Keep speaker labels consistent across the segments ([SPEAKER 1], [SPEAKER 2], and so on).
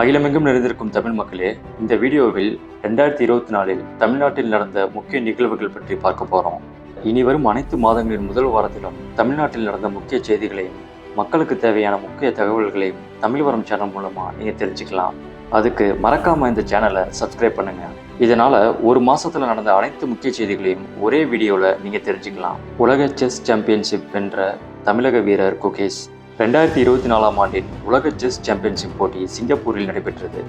[SPEAKER 1] அகிலமெங்கும் நிறைந்திருக்கும் தமிழ் மக்களே இந்த வீடியோவில் ரெண்டாயிரத்தி இருபத்தி நாலில் தமிழ்நாட்டில் நடந்த முக்கிய நிகழ்வுகள் பற்றி பார்க்க போகிறோம் இனி வரும் அனைத்து மாதங்களின் முதல் வாரத்திலும் தமிழ்நாட்டில் நடந்த முக்கிய செய்திகளையும் மக்களுக்கு தேவையான முக்கிய தகவல்களையும் தமிழ்வரம் சேனல் மூலமாக நீங்கள் தெரிஞ்சுக்கலாம். அதுக்கு மறக்காமல் இந்த சேனலை சப்ஸ்கிரைப் பண்ணுங்கள் இதனால் ஒரு மாதத்தில் நடந்த அனைத்து முக்கிய செய்திகளையும் ஒரே வீடியோவில் நீங்கள் தெரிஞ்சுக்கலாம். உலக செஸ் சாம்பியன்ஷிப் வென்ற தமிழக வீரர் குகேஷ். ரெண்டாயிரத்தி இருபத்தி நாலாம் ஆண்டின் உலக செஸ் சாம்பியன்ஷிப் போட்டி சிங்கப்பூரில் நடைபெற்றது.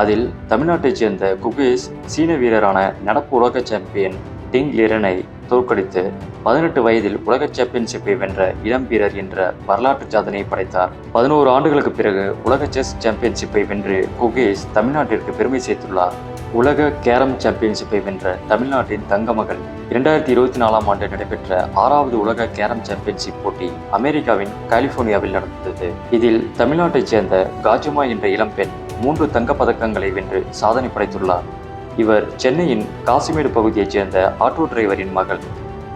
[SPEAKER 1] அதில் தமிழ்நாட்டைச் சேர்ந்த குகேஷ் சீன வீரரான நடப்பு உலக சாம்பியன் டிங் லிரனை தோற்கடித்து பதினெட்டு வயதில் உலக சாம்பியன்ஷிப்பை வென்ற இளம் வீரர் என்ற வரலாற்று சாதனையை படைத்தார். பதினோரு ஆண்டுகளுக்கு பிறகு உலக செஸ் சாம்பியன்ஷிப்பை வென்று குகேஷ் தமிழ்நாட்டிற்கு பெருமை சேர்த்துள்ளார். உலக கேரம் சாம்பியன்ஷிப்பை வென்ற தமிழ்நாட்டின் தங்கமகள் இரண்டாயிரத்தி இருபத்தி நாலாம் ஆண்டு நடைபெற்ற ஆறாவது உலக கேரம் சாம்பியன்ஷிப் போட்டி அமெரிக்காவின் கலிபோர்னியாவில் நடந்தது. இதில் தமிழ்நாட்டைச் சேர்ந்த காஜுமா என்ற இளம்பெண் மூன்று தங்கப் பதக்கங்களை வென்று சாதனை படைத்துள்ளார். இவர் சென்னையின் காசிமேடு பகுதியைச் சேர்ந்த ஆட்டோ டிரைவரின் மகள்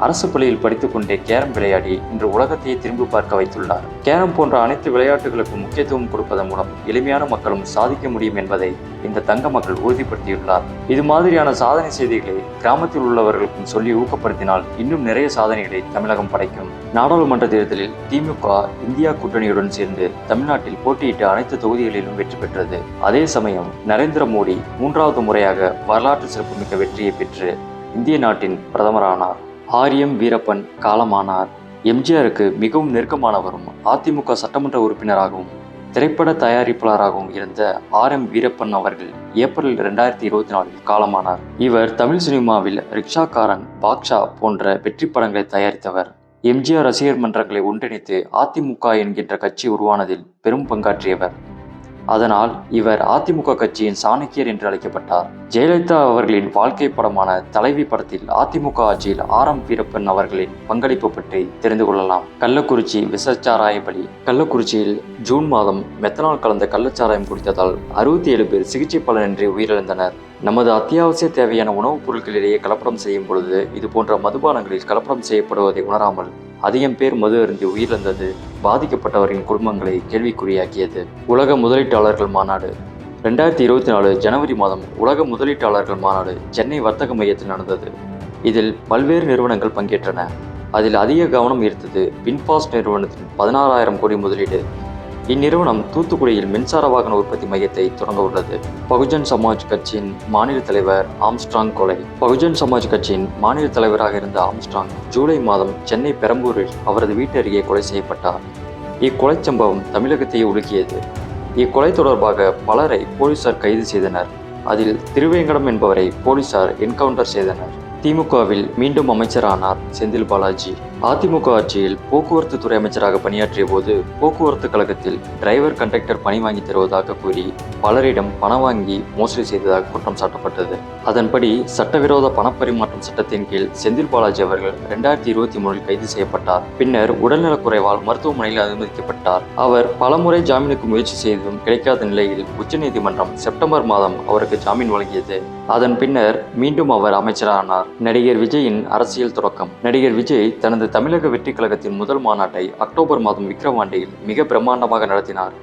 [SPEAKER 1] அரசு பள்ளியில் படித்துக்கொண்டே கேரம் விளையாடி இன்று உலகத்தையே திரும்பி பார்க்க வைத்துள்ளார். கேரம் போன்ற அனைத்து விளையாட்டுகளுக்கும் முக்கியத்துவம் கொடுப்பதன் மூலம் எளிமையான மக்களும் சாதிக்க முடியும் என்பதை இந்த தங்க மக்கள் உறுதிப்படுத்தியுள்ளார். இது மாதிரியான சாதனை செய்திகளை கிராமத்தில் உள்ளவர்களுக்கும் சொல்லி ஊக்கப்படுத்தினால் இன்னும் நிறைய சாதனைகளை தமிழகம் படைக்கும். நாடாளுமன்ற தேர்தலில் திமுக இந்தியா கூட்டணியுடன் சேர்ந்து தமிழ்நாட்டில் போட்டியிட்ட அனைத்து தொகுதிகளிலும் வெற்றி பெற்றது. அதே சமயம் நரேந்திர மோடி மூன்றாவது முறையாக வரலாற்று சிறப்புமிக்க வெற்றியை பெற்று இந்திய நாட்டின் பிரதமரானார். ஆரியம் வீரப்பன் காலமானார். எம்ஜிஆருக்கு மிகவும் நெருக்கமானவரும் அதிமுக சட்டமன்ற உறுப்பினராகவும் திரைப்பட தயாரிப்பாளராகவும் இருந்த ஆர் எம் வீரப்பன் அவர்கள் ஏப்ரல் ரெண்டாயிரத்தி இருபத்தி நாலில் காலமானார். இவர் தமிழ் சினிமாவில் ரிக்ஷாக்காரன் பாக்ஷா போன்ற வெற்றி படங்களை தயாரித்தவர். எம்ஜிஆர் ரசிகர் மன்றங்களை ஒன்றிணைத்து அதிமுக என்கின்ற கட்சி உருவானதில் பெரும் பங்காற்றியவர். அதனால் இவர் அதிமுக கட்சியின் சாணக்கியர் என்று அழைக்கப்பட்டார். ஜெயலலிதா அவர்களின் வாழ்க்கை படமான தலைவி படத்தில் அதிமுக ஆட்சியில் ஆர் எம் வீரப்பன் அவர்களின் பங்களிப்பு பற்றி தெரிந்து கொள்ளலாம். கள்ளக்குறிச்சி விசச்சாராய பலி கள்ளக்குறிச்சியில் ஜூன் மாதம் மெத்தனால் கலந்த கள்ளச்சாராயம் குடித்ததால் அறுபத்தி ஏழு பேர் சிகிச்சை பலனின்றி உயிரிழந்தனர். நமது அத்தியாவசிய தேவையான உணவுப் பொருட்களிடையே கலப்படம் செய்யும் பொழுது இது போன்ற மதுபானங்களில் கலப்படம் செய்யப்படுவதை உணராமல் அதிகம் பேர் மது அருந்தி உயிரிழந்தது பாதிக்கப்பட்டவரின் குடும்பங்களை கேள்விக்குறியாக்கியது. உலக முதலீட்டாளர்கள் மாநாடு. ரெண்டாயிரத்தி இருபத்தி நாலு ஜனவரி மாதம் உலக முதலீட்டாளர்கள் மாநாடு சென்னை வர்த்தக மையத்தில் நடந்தது. இதில் பல்வேறு நிறுவனங்கள் பங்கேற்றன. அதில் அதிக கவனம் ஈர்த்தது பின்பாஸ்ட் நிறுவனத்தின் பதினாறாயிரம் கோடி முதலீடு. இந்நிறுவனம் தூத்துக்குடியில் மின்சார வாகன உற்பத்தி மையத்தை தொடங்க உள்ளது. பகுஜன் சமாஜ் கட்சியின் மாநில தலைவர் ஆம்ஸ்ட்ராங் கொலை. பகுஜன் சமாஜ் கட்சியின் மாநில தலைவராக இருந்த ஆம்ஸ்ட்ராங் ஜூலை மாதம் சென்னை பெரம்பூரில் அவரது வீட்டு அருகே கொலை செய்யப்பட்டார். இக்கொலை சம்பவம் தமிழகத்தையே உலுக்கியது. இக்கொலை தொடர்பாக பலரை போலீசார் கைது செய்தனர். அதில் திருவேங்கடம் என்பவரை போலீசார் என்கவுண்டர் செய்தனர். திமுகவில் மீண்டும் அமைச்சரானார் செந்தில் பாலாஜி. அதிமுக ஆட்சியில் போக்குவரத்து துறை அமைச்சராக பணியாற்றிய போது போக்குவரத்து கழகத்தில் டிரைவர் கண்டக்டர் பணி வாங்கி தருவதாக கூறி பலரிடம் பணம் வாங்கி மோசடி செய்ததாக குற்றம் சாட்டப்பட்டது. அதன்படி சட்டவிரோத பணப்பரிமாற்றம் சட்டத்தின் கீழ் செந்தில் பாலாஜி அவர்கள் இரண்டாயிரத்தி இருபத்தி மூணில் கைது செய்யப்பட்டார். பின்னர் உடல்நலக்குறைவால் மருத்துவமனையில் அனுமதிக்கப்பட்டார். அவர் பலமுறை ஜாமீனுக்கு முயற்சி செய்தும் கிடைக்காத நிலையில் உச்சநீதிமன்றம் செப்டம்பர் மாதம் அவருக்கு ஜாமீன் வழங்கியது. அதன் பின்னர் மீண்டும் அவர் அமைச்சரானார். நடிகர் விஜயின் அரசியல் தொடக்கம். நடிகர் விஜய் தனது தமிழக வெற்றி கழகத்தின் முதல் மாநாட்டை அக்டோபர் மாதம் விக்கிரவாண்டியில் மிக பிரம்மாண்டமாக நடத்தினார்.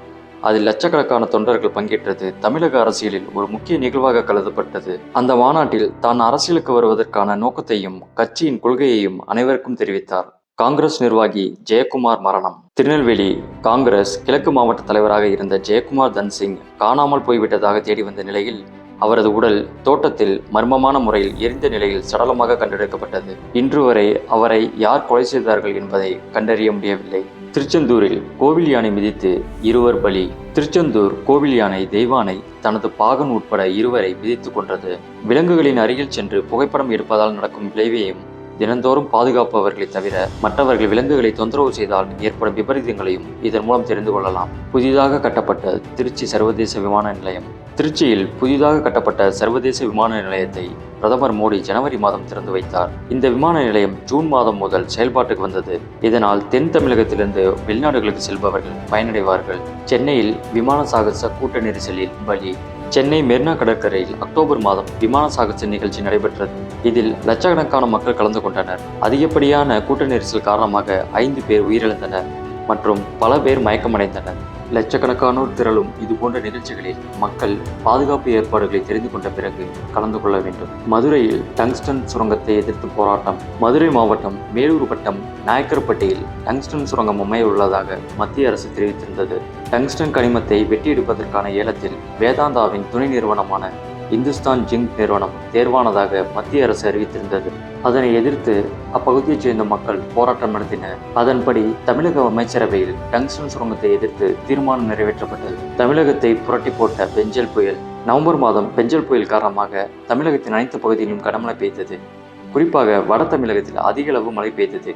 [SPEAKER 1] அதில் லட்சக்கணக்கான தொண்டர்கள் பங்கேற்றது தமிழக அரசியலில் ஒரு முக்கிய நிகழ்வாக கருதப்பட்டது. அந்த மாநாட்டில் தான் அரசியலுக்கு வருவதற்கான நோக்கத்தையும் கட்சியின் கொள்கையையும் அனைவருக்கும் தெரிவித்தார். காங்கிரஸ் நிர்வாகி ஜெயக்குமார் மரணம். திருநெல்வேலி காங்கிரஸ் கிழக்கு மாவட்ட தலைவராக இருந்த ஜெயக்குமார் தன்சிங் காணாமல் போய்விட்டதாக தேடி வந்த நிலையில் அவரது உடல் தோட்டத்தில் மர்மமான முறையில் எரிந்த நிலையில் சடலமாக கண்டெடுக்கப்பட்டது. இன்று வரை அவரை யார் கொலை செய்தார்கள் என்பதை கண்டறிய முடியவில்லை. திருச்செந்தூரில் கோவில் யானை மிதித்து இருவர் பலி. திருச்செந்தூர் கோவில் யானை தெய்வானை தனது பாகன் உட்பட இருவரை மிதித்து கொன்றது. விலங்குகளின் அருகில் சென்று புகைப்படம் எடுப்பதால் நடக்கும் விளைவையும் தினந்தோறும் பாதுகாப்பவர்களை தவிர மற்றவர்கள் விலங்குகளை தொந்தரவு செய்தால் ஏற்படும் விபரீதங்களையும் இதன் மூலம் தெரிந்து கொள்ளலாம். புதிதாக கட்டப்பட்ட திருச்சி சர்வதேச விமான நிலையம். திருச்சியில் புதிதாக கட்டப்பட்ட சர்வதேச விமான நிலையத்தை பிரதமர் மோடி ஜனவரி மாதம் திறந்து வைத்தார். இந்த விமான நிலையம் ஜூன் மாதம் முதல் செயல்பாட்டுக்கு வந்தது. இதனால் தென் தமிழகத்திலிருந்து வெளிநாடுகளுக்கு செல்பவர்கள் பயனடைவார்கள். சென்னையில் விமான சாகச கூட்ட நெரிசலில் பலி சென்னை மெரினா கடற்கரையில் அக்டோபர் மாதம் விமான சாகச நிகழ்ச்சி நடைபெற்றது. இதில் லட்சக்கணக்கான மக்கள் கலந்து கொண்டனர். அதிகப்படியான கூட்ட நெரிசல் காரணமாக ஐந்து பேர் உயிரிழந்தனர் மற்றும் பல பேர் மயக்கமடைந்தனர். லட்சக்கணக்கானோர் திரளும் இது போன்ற நிகழ்ச்சிகளில் மக்கள் பாதுகாப்பு ஏற்பாடுகளை தெரிந்து கொண்ட பிறகு கலந்து கொள்ள வேண்டும். மதுரையில் டங்ஸ்டன் சுரங்கத்தை எதிர்த்து போராட்டம். மதுரை மாவட்டம் மேலூர் வட்டம் நாயக்கர்பட்டியில் டங்ஸ்டன் சுரங்கம் அமைய உள்ளதாக மத்திய அரசு தெரிவித்திருந்தது. டங்ஸ்டன் கனிமத்தை வெட்டி எடுப்பதற்கான ஏலத்தில் வேதாந்தாவின் துணை நிறுவனமான இந்துஸ்தான் ஜிங்க் நிறுவனம் தேர்வானதாக மத்திய அரசு அறிவித்திருந்தது. அதனை எதிர்த்து அப்பகுதியைச் சேர்ந்த மக்கள் போராட்டம் நடத்தினர். அதன்படி தமிழக அமைச்சரவையில் டங்ஸ்டன் சுரங்கத்தை எதிர்த்து தீர்மானம் நிறைவேற்றப்பட்டது. தமிழகத்தை புரட்டி போட்ட பெஞ்சல் புயல் நவம்பர் மாதம் பெஞ்சல் புயல் காரணமாக தமிழகத்தின் அனைத்து பகுதியிலும் கனமழை பெய்தது. குறிப்பாக வட தமிழகத்தில் அதிக அளவு மழை பெய்தது.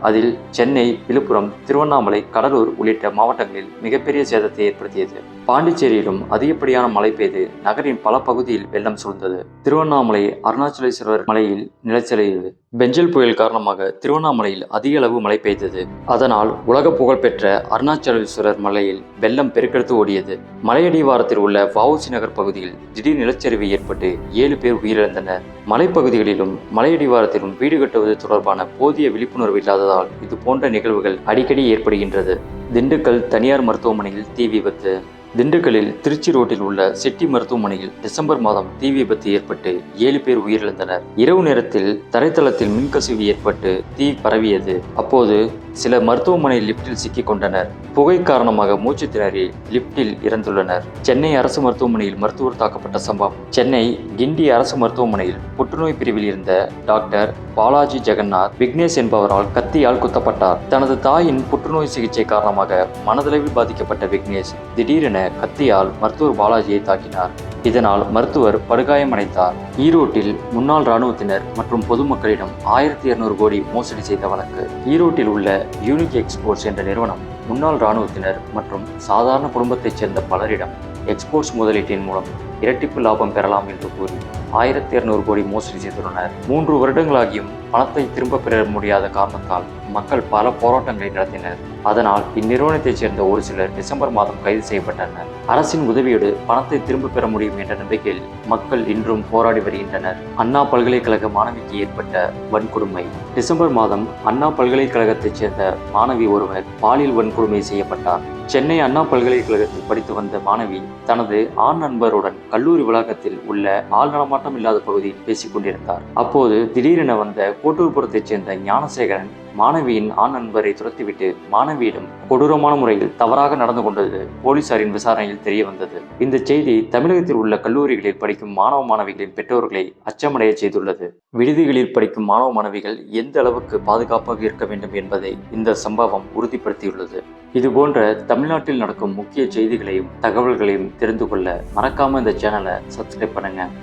[SPEAKER 1] அதில் சென்னை விழுப்புரம் திருவண்ணாமலை கடலூர் உள்ளிட்ட மாவட்டங்களில் மிகப்பெரிய சேதத்தை ஏற்படுத்தியது. பாண்டிச்சேரியிலும் அதிகப்படியான மழை பெய்து நகரின் பல பகுதியில் வெள்ளம் சூழ்ந்தது. திருவண்ணாமலை அருணாச்சலேஸ்வரர் மலையில் நிலச்சரிவு. பெஞ்சல் புயல் காரணமாக திருவண்ணாமலையில் அதிக அளவு மழை பெய்தது. அதனால் உலக புகழ்பெற்ற அருணாச்சலேஸ்வரர் மலையில் வெள்ளம் பெருக்கெடுத்து ஓடியது. மலையடிவாரத்தில் உள்ள வவுசி நகர் பகுதியில் திடீர் நிலச்சரிவு ஏற்பட்டு ஏழு பேர் உயிரிழந்தனர். மலைப்பகுதிகளிலும் மலையடிவாரத்திலும் வீடு கட்டுவது தொடர்பான போதிய விழிப்புணர்வு இல்லாததால் இது போன்ற நிகழ்வுகள் அடிக்கடி ஏற்படுகின்றது. திண்டுக்கல் தனியார் மருத்துவமனையில் தீ விபத்து. திண்டுக்கல்லில் திருச்சி ரோட்டில் உள்ள செட்டி மருத்துவமனையில் டிசம்பர் மாதம் தீ விபத்து ஏற்பட்டு ஏழு பேர் உயிரிழந்தனர். இரவு நேரத்தில் தரைத்தளத்தில் மின்கசிவு ஏற்பட்டு தீ பரவியது. அப்போது சில மருத்துவமனை லிப்டில் சிக்கிக் கொண்டனர் புகை காரணமாக மூச்சு திணறி லிப்டில் இறந்துள்ளனர். சென்னை அரசு மருத்துவமனையில் மருத்துவர் தாக்கப்பட்ட சம்பவம். சென்னை கிண்டி அரசு மருத்துவமனையில் புற்றுநோய் பிரிவில் இருந்த டாக்டர் பாலாஜி ஜெகநாத் விக்னேஷ் என்பவரால் கத்தியால் குத்தப்பட்டார். தனது தாயின் புற்றுநோய் சிகிச்சை காரணமாக மனதளவில் பாதிக்கப்பட்ட விக்னேஷ் திடீரென கத்தியால் மருத்துவர் பாலாஜியை தாக்கினார். இதனால் மருத்துவர் படுகாயமடைந்தார் ஈரோட்டில் முன்னாள் இராணுவத்தினர் மற்றும் பொதுமக்களிடம் ஆயிரத்தி இருநூறு கோடி மோசடி செய்த வழக்கு. ஈரோட்டில் உள்ள யூனிக் எக்ஸ்போர்ட்ஸ் என்ற நிறுவனம் முன்னாள் இராணுவத்தினர் மற்றும் சாதாரண குடும்பத்தைச் சேர்ந்த பலரிடம் எக்ஸ்போர்ட்ஸ் முதலீட்டின் மூலம் இரட்டிப்பு லாபம் பெறலாம் என்று கூறி ஆயிரத்தி இருநூறு கோடி மோசடி செய்துள்ளனர். மூன்று வருடங்களாகியும் பணத்தை திரும்ப பெற முடியாத காரணத்தால் மக்கள் பல போராட்டங்களை நடத்தினர். அதனால் இந்நிறுவனத்தைச் சேர்ந்த ஒரு சிலர் டிசம்பர் மாதம் கைது செய்யப்பட்டனர். அரசின் உதவியோடு பணத்தை திரும்ப பெற முடியும் என்ற நம்பிக்கையில் மக்கள் இன்றும் போராடி வருகின்றனர். அண்ணா பல்கலைக்கழக மாணவிக்கு ஏற்பட்ட வன்கொடுமை. டிசம்பர் மாதம் அண்ணா பல்கலைக்கழகத்தைச் சேர்ந்த மாணவி ஒருவர் பாலியல் வன்கொடுமை செய்யப்பட்டார். சென்னை அண்ணா பல்கலைக்கழகத்தில் படித்து வந்த மாணவி தனது ஆண் நண்பருடன் கல்லூரி வளாகத்தில் உள்ள ஆள் நடமாட்டம் இல்லாத பகுதியில் பேசிக் கொண்டிருந்தார். அப்போது திடீரென வந்த கோட்டூர்புரத்தைச் சேர்ந்த ஞானசேகரன் மாணவியின் ஆண் நண்பரை துரத்திவிட்டு மாணவியிடம் கொடூரமான முறையில் தவறாக நடந்து கொண்டது போலீசாரின் விசாரணையில் தெரிய வந்தது. இந்த செய்தி தமிழகத்தில் உள்ள கல்லூரிகளில் படிக்கும் மாணவ மாணவிகளின் பெற்றோர்களை அச்சமடைய செய்துள்ளது. விடுதிகளில் படிக்கும் மாணவ மாணவிகள் எந்த அளவுக்கு பாதுகாப்பாக இருக்க வேண்டும் என்பதை இந்த சம்பவம் உறுதிப்படுத்தியுள்ளது. இதுபோன்ற தமிழ்நாட்டில் நடக்கும் முக்கிய செய்திகளையும் தகவல்களையும் தெரிந்து கொள்ள மறக்காம இந்த சேனலை சப்ஸ்கிரைப் பண்ணுங்க.